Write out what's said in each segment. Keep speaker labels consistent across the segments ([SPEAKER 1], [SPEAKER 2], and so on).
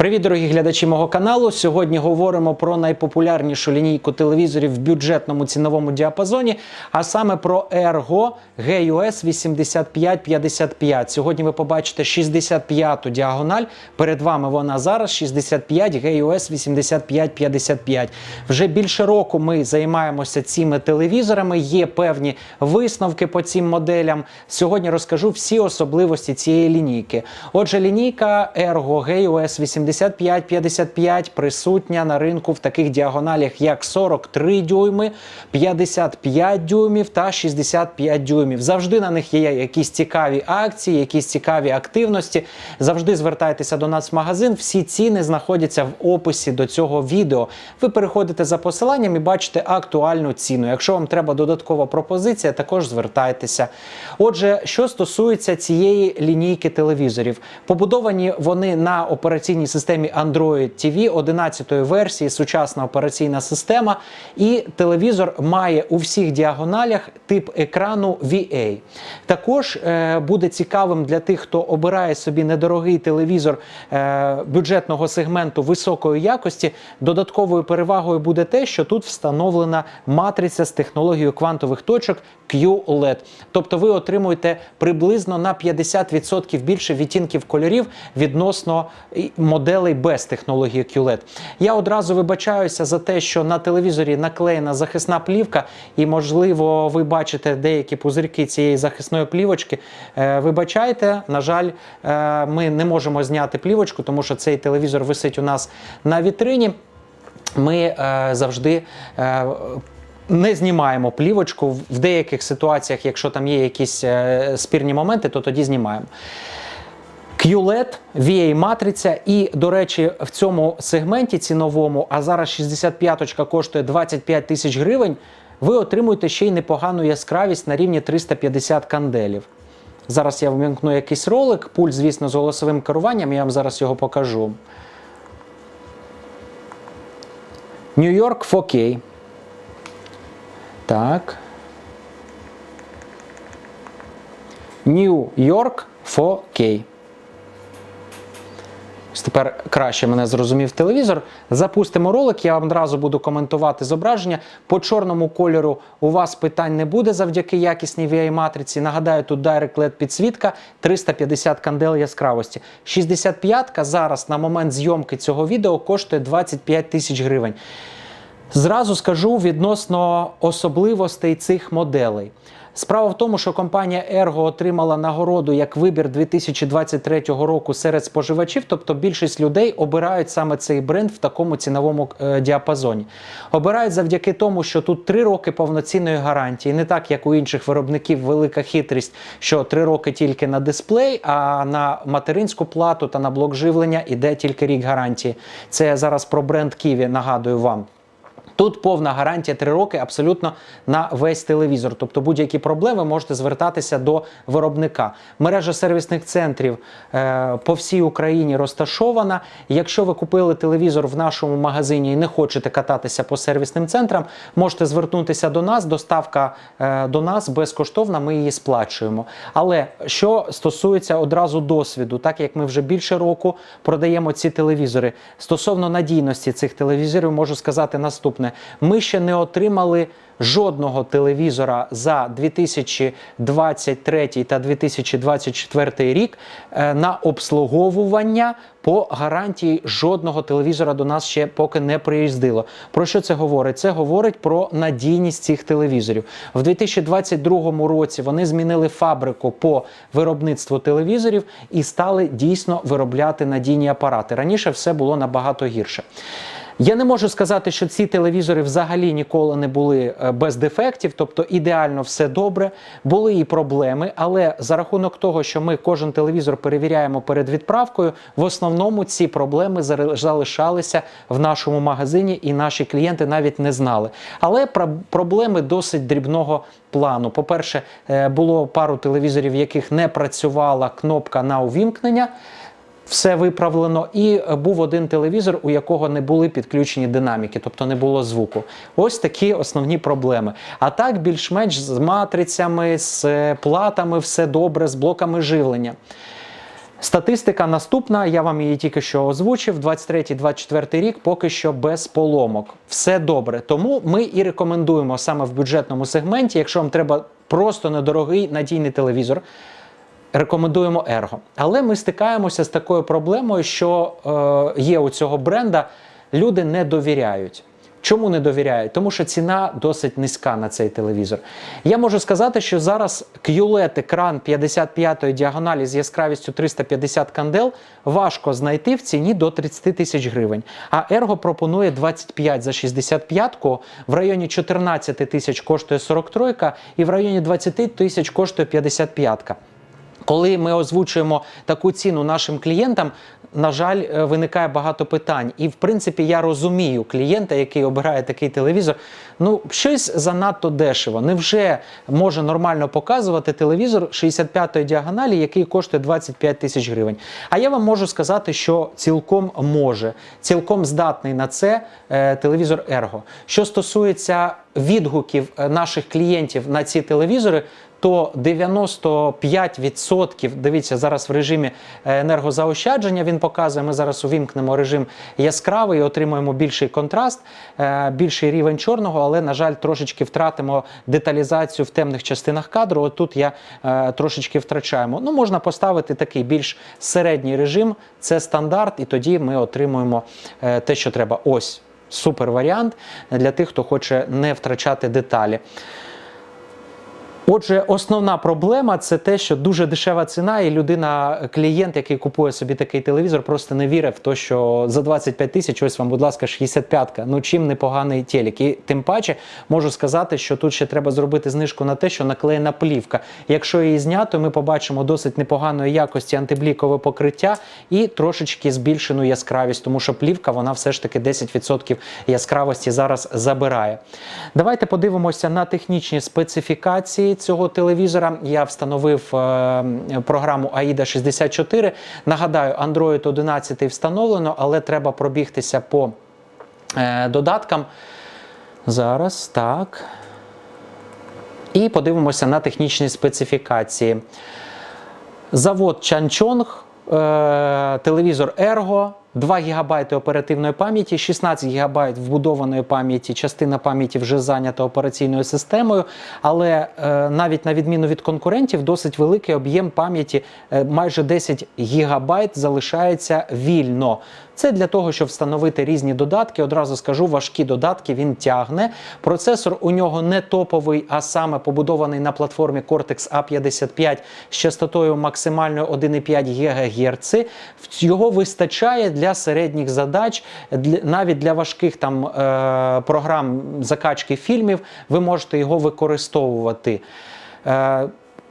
[SPEAKER 1] Привіт, дорогі глядачі мого каналу. Сьогодні говоримо про найпопулярнішу лінійку телевізорів в бюджетному ціновому діапазоні, а саме про Ergo GUS 8555. Сьогодні ви побачите 65-ту діагональ. Перед вами вона зараз 65 GUS 8555. Вже більше року ми займаємося цими телевізорами. Є певні висновки по цим моделям. Сьогодні розкажу всі особливості цієї лінійки. Отже, лінійка Ergo GUS 8555 присутня на ринку в таких діагоналях, як 43 дюйми, 55 дюймів та 65 дюймів. Завжди на них є якісь цікаві акції, якісь цікаві активності. Завжди звертайтеся до нас в магазин. Всі ціни знаходяться в описі до цього відео. Ви переходите за посиланням і бачите актуальну ціну. Якщо вам треба додаткова пропозиція, також звертайтеся. Отже, що стосується цієї лінійки телевізорів, побудовані вони на операційній системі Android TV 11 версії, сучасна операційна система, і телевізор має у всіх діагоналях тип екрану VA. Також е, буде цікавим для тих, хто обирає собі недорогий телевізор е, бюджетного сегменту високої якості. Додатковою перевагою буде те, що тут встановлена матриця з технологією квантових точок QLED. Тобто ви отримуєте приблизно на 50% більше відтінків кольорів відносно і моделей без технології QLED. Я одразу вибачаюся за те, що на телевізорі наклеєна захисна плівка, і, можливо, ви бачите деякі пузирки цієї захисної плівочки. Е, Вибачайте, на жаль, е, ми не можемо зняти плівочку, тому що цей телевізор висить у нас на вітрині. Ми е, завжди. Не знімаємо плівочку в деяких ситуаціях, якщо там є якісь спірні моменти, то тоді знімаємо. QLED, VA матриця, і, до речі, в цьому сегменті ціновому, а зараз 65-ка коштує 25 тисяч гривень, ви отримуєте ще й непогану яскравість на рівні 350 канделів. Зараз я вмімкну якийсь ролик, пульт, звісно, з голосовим керуванням, я вам зараз його покажу. Нью-Йорк 4K. Так. Нью-Йорк 4K. Тепер краще мене зрозумів телевізор. Запустимо ролик, я вам одразу буду коментувати зображення. По чорному кольору у вас питань не буде завдяки якісній VI-матриці. Нагадаю, тут Direct LED підсвітка 350 кандел яскравості. 65-ка зараз на момент зйомки цього відео коштує 25 тисяч гривень. Зразу скажу відносно особливостей цих моделей. Справа в тому, що компанія Ergo отримала нагороду як вибір 2023 року серед споживачів, тобто більшість людей обирають саме цей бренд в такому ціновому е, діапазоні. Обирають завдяки тому, що тут 3 роки повноцінної гарантії, не так як у інших виробників велика хитрість, що 3 роки тільки на дисплей, а на материнську плату та на блок живлення іде тільки рік гарантії. Це я зараз про бренд Kiwi нагадую вам. Тут повна гарантія 3 роки абсолютно на весь телевізор. Тобто будь-які проблеми можете звертатися до виробника. Мережа сервісних центрів е, по всій Україні розташована. Якщо ви купили телевізор в нашому магазині і не хочете кататися по сервісним центрам, можете звернутися до нас. Доставка е, до нас безкоштовна, ми її сплачуємо. Але що стосується одразу досвіду, так як ми вже більше року продаємо ці телевізори, стосовно надійності цих телевізорів, можу сказати наступне: ми ще не отримали. Жодного телевізора за 2023 та 2024 рік е, на обслуговування по гарантії жодного телевізора до нас ще поки не приїздило. Про що це говорить? Це говорить про надійність цих телевізорів. В 2022 році вони змінили фабрику по виробництву телевізорів і стали дійсно виробляти надійні апарати. Раніше все було набагато гірше. Я не можу сказати, що ці телевізори взагалі ніколи не були е, без дефектів, тобто ідеально все добре. Були і проблеми, але за рахунок того, що ми кожен телевізор перевіряємо перед відправкою, в основному ці проблеми залишалися в нашому магазині, і наші клієнти навіть не знали. Але проблеми досить дрібного плану. По-перше, е, було пару телевізорів, в яких не працювала кнопка на увімкнення все виправлено, і е, був один телевізор, у якого не були підключені динаміки, тобто не було звуку. Ось такі основні проблеми. А так, більш-менш з матрицями, з е, платами, все добре, з блоками живлення. Статистика наступна, я вам її тільки що озвучив. 23-24 рік поки що без поломок. Все добре. Тому ми і рекомендуємо саме в бюджетному сегменті, якщо вам треба просто недорогий надійний телевізор. Рекомендуємо Ерго. Але ми стикаємося з такою проблемою, що е, є у цього бренда, люди не довіряють. Чому не довіряють? Тому що ціна досить низька на цей телевізор. Я можу сказати, що зараз QLED екран 55-ї діагоналі з яскравістю 350 кандел важко знайти в ціні до 30 тисяч гривень. А Ерго пропонує 25 за 65-ку, в районі 14 тисяч коштує 43-ка і в районі 20 тисяч коштує 55-ка. Коли ми озвучуємо таку ціну нашим клієнтам, на жаль, е, виникає багато питань. І в принципі я розумію клієнта, який обирає такий телевізор. Ну, щось занадто дешево. Невже може нормально показувати телевізор 65-ї діагоналі, який коштує 25 тисяч гривень? А я вам можу сказати, що цілком може, цілком здатний на це е, телевізор Ерго. Що стосується відгуків е, наших клієнтів на ці телевізори, то 95%, дивіться, зараз в режимі е, енергозаощадження він показує. Ми зараз увімкнемо режим яскравий отримуємо більший контраст, е, більший рівень чорного, але, на жаль, трошечки втратимо деталізацію в темних частинах кадру. От тут я е, трошечки втрачаємо. Ну, можна поставити такий більш середній режим, це стандарт, і тоді ми отримуємо те, що треба. Ось супер варіант для тих, хто хоче не втрачати деталі. Отже, основна проблема це те, що дуже дешева ціна, і людина, клієнт, який купує собі такий телевізор, просто не вірить в те, що за 25 тисяч, ось вам, будь ласка, 65-ка. Ну чим непоганий телек. І тим паче можу сказати, що тут ще треба зробити знижку на те, що наклеєна плівка. Якщо її знято, ми побачимо досить непоганої якості антиблікове покриття і трошечки збільшену яскравість, тому що плівка вона все ж таки 10% яскравості зараз забирає. Давайте подивимося на технічні специфікації цього телевізора. Я встановив е, програму AIDA 64. Нагадаю, Android 11 встановлено, але треба пробігтися по е, додаткам. Зараз так. І подивимося на технічні специфікації. Завод Чанчонг, е, телевізор Ergo, 2 ГБ оперативної пам'яті, 16 ГБ вбудованої пам'яті, частина пам'яті вже зайнята операційною системою, але е, навіть на відміну від конкурентів, досить великий об'єм пам'яті, е, майже 10 ГБ залишається вільно. Це для того, щоб встановити різні додатки. Одразу скажу, важкі додатки він тягне. Процесор у нього не топовий, а саме побудований на платформі Cortex A55 з частотою максимальною 1,5 ГГц. Його вистачає для середніх задач, для, навіть для важких там е, програм закачки фільмів. Ви можете його використовувати.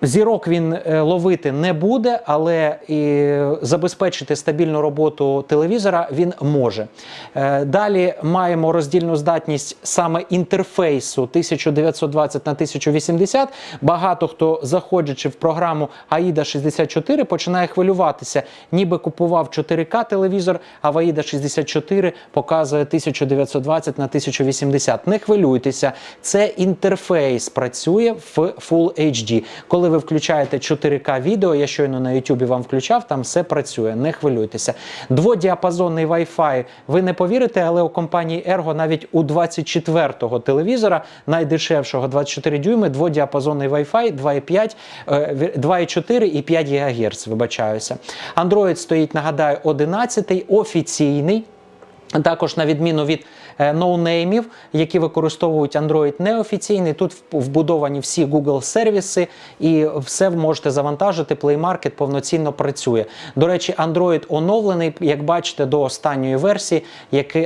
[SPEAKER 1] Зірок він е, ловити не буде, але і забезпечити стабільну роботу телевізора він може. Е, Далі маємо роздільну здатність саме інтерфейсу 1920 на 1080. Багато хто, заходячи в програму AIDA 64, починає хвилюватися, ніби купував 4К телевізор, а в AIDA 64 показує 1920 на 1080. Не хвилюйтеся, це інтерфейс працює в Full HD. Коли ви включаєте 4К відео, я щойно на YouTube вам включав, там все працює, не хвилюйтеся. Дводіапазонний Wi-Fi, ви не повірите, але у компанії Ergo навіть у 24-го телевізора, найдешевшого 24 дюйми, дводіапазонний Wi-Fi 2,5, е, 2,4 і 5 ГГц, вибачаюся. Android стоїть, нагадаю, 11 офіційний. Також на відміну від е, ноунеймів, які використовують Android неофіційний, тут вбудовані всі Google сервіси, і все можете завантажити. Play Market повноцінно працює. До речі, Android оновлений, як бачите, до останньої версії,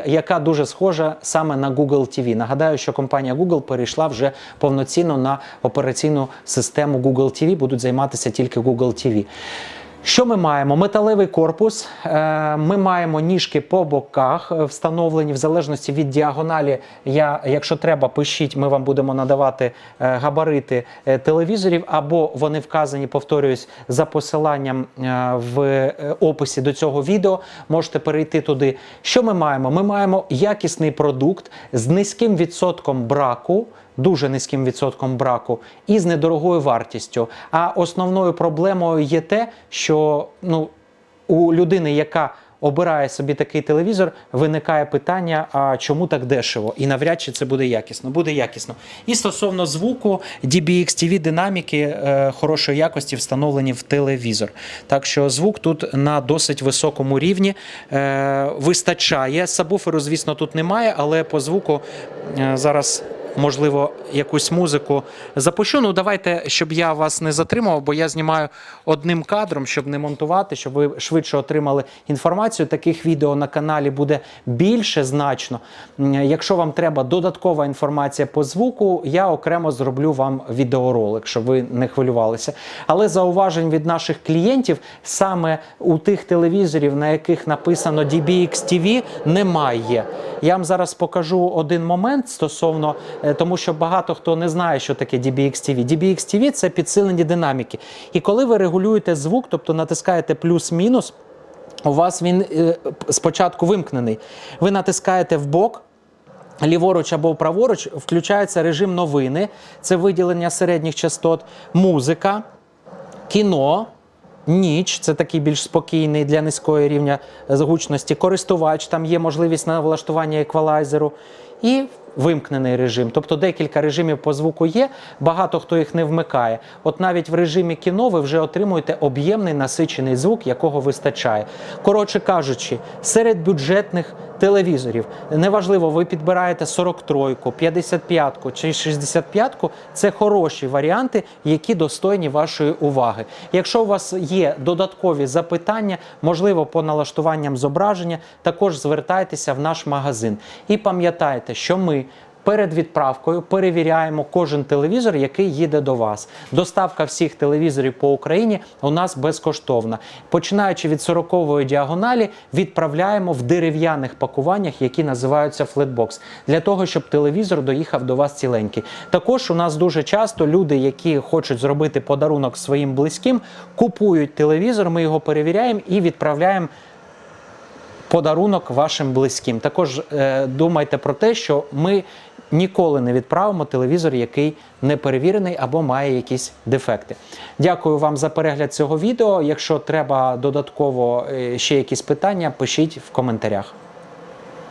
[SPEAKER 1] яка дуже схожа саме на Google TV. Нагадаю, що компанія Google перейшла вже повноцінно на операційну систему Google TV, будуть займатися тільки Google TV. Що ми маємо? Металевий корпус. Е, Ми маємо ніжки по боках е, встановлені в залежності від діагоналі. Я, якщо треба, пишіть, ми вам будемо надавати е, габарити телевізорів, або вони вказані, повторююсь, за посиланням в описі до цього відео. Можете перейти туди. Що ми маємо? Ми маємо якісний продукт з низьким відсотком браку дуже низьким відсотком браку і з недорогою вартістю. А основною проблемою є те, що ну. у людини, яка обирає собі такий телевізор, виникає питання, а чому так дешево? І навряд чи це буде якісно. Буде якісно. І стосовно звуку, DBX TV динаміки е, хорошої якості встановлені в телевізор. Так що звук тут на досить високому рівні е, вистачає. Сабвуферу, звісно, тут немає, але по звуку е, зараз. Можливо, якусь музику запущу. Ну, давайте, щоб я вас не затримував, бо я знімаю одним кадром, щоб не монтувати, щоб ви швидше отримали інформацію. Таких відео на каналі буде більше значно. Якщо вам треба додаткова інформація по звуку, я окремо зроблю вам відеоролик, щоб ви не хвилювалися. Але зауважень від наших клієнтів саме у тих телевізорів, на яких написано DBX TV, немає. Я вам зараз покажу один момент стосовно, тому що багато хто не знає, що таке DBX TV. DBX TV – це підсилені динаміки. І коли ви регулюєте звук, тобто натискаєте плюс-мінус, у вас він е, спочатку вимкнений. Ви натискаєте в бок. Ліворуч або праворуч включається режим новини, це виділення середніх частот, музика, кіно, ніч це такий більш спокійний для низької рівня гучності. Користувач, там є можливість на влаштування еквалайзеру. І вимкнений режим. Тобто декілька режимів по звуку є, багато хто їх не вмикає. От навіть в режимі кіно ви вже отримуєте об'ємний насичений звук, якого вистачає. Коротше кажучи, серед бюджетних телевізорів, неважливо, ви підбираєте 43-ку, 55-ку чи 65-ку, це хороші варіанти, які достойні вашої уваги. Якщо у вас є додаткові запитання, можливо, по налаштуванням зображення, також звертайтеся в наш магазин. І пам'ятайте, що ми перед відправкою перевіряємо кожен телевізор, який їде до вас. Доставка всіх телевізорів по Україні у нас безкоштовна. Починаючи від 40-ї діагоналі, відправляємо в дерев'яних пакуваннях, які називаються флетбокс, для того, щоб телевізор доїхав до вас ціленький. Також у нас дуже часто люди, які хочуть зробити подарунок своїм близьким, купують телевізор, ми його перевіряємо і відправляємо подарунок вашим близьким. Також е, думайте про те, що ми ніколи не відправимо телевізор, який не перевірений або має якісь дефекти. Дякую вам за перегляд цього відео. Якщо треба додатково е, ще якісь питання, пишіть в коментарях.